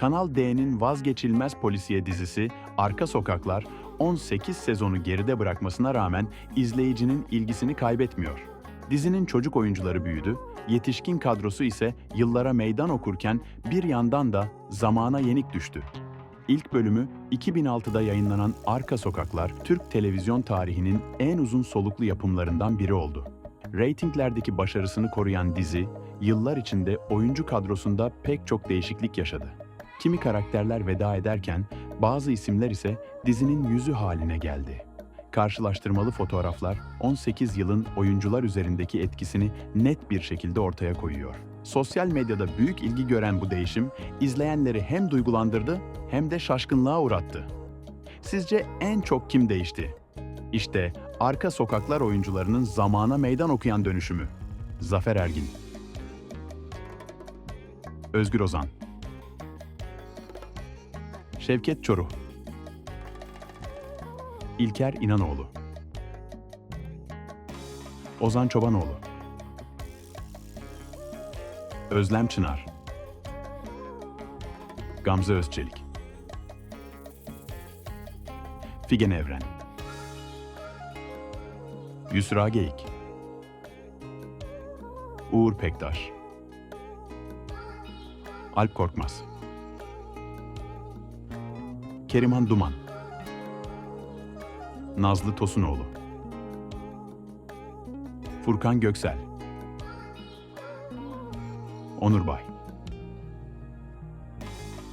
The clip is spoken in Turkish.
Kanal D'nin vazgeçilmez polisiye dizisi Arka Sokaklar 18 sezonu geride bırakmasına rağmen izleyicinin ilgisini kaybetmiyor. Dizinin çocuk oyuncuları büyüdü, yetişkin kadrosu ise yıllara meydan okurken bir yandan da zamana yenik düştü. İlk bölümü 2006'da yayınlanan Arka Sokaklar, Türk televizyon tarihinin en uzun soluklu yapımlarından biri oldu. Ratinglerdeki başarısını koruyan dizi, yıllar içinde oyuncu kadrosunda pek çok değişiklik yaşadı. Kimi karakterler veda ederken, bazı isimler ise dizinin yüzü haline geldi. Karşılaştırmalı fotoğraflar 18 yılın oyuncular üzerindeki etkisini net bir şekilde ortaya koyuyor. Sosyal medyada büyük ilgi gören bu değişim izleyenleri hem duygulandırdı hem de şaşkınlığa uğrattı. Sizce en çok kim değişti? İşte arka sokaklar oyuncularının zamana meydan okuyan dönüşümü. Zafer Ergin Özgür Ozan Şevket Çoruh. İlker İnanoğlu. Ozan Çobanoğlu. Özlem Çınar. Gamze Özçelik. Figen Evren. Yusra Geyik. Uğur Pektaş. Alp Korkmaz Keriman Duman. Nazlı Tosunoğlu. Furkan Göksel. Onur Bay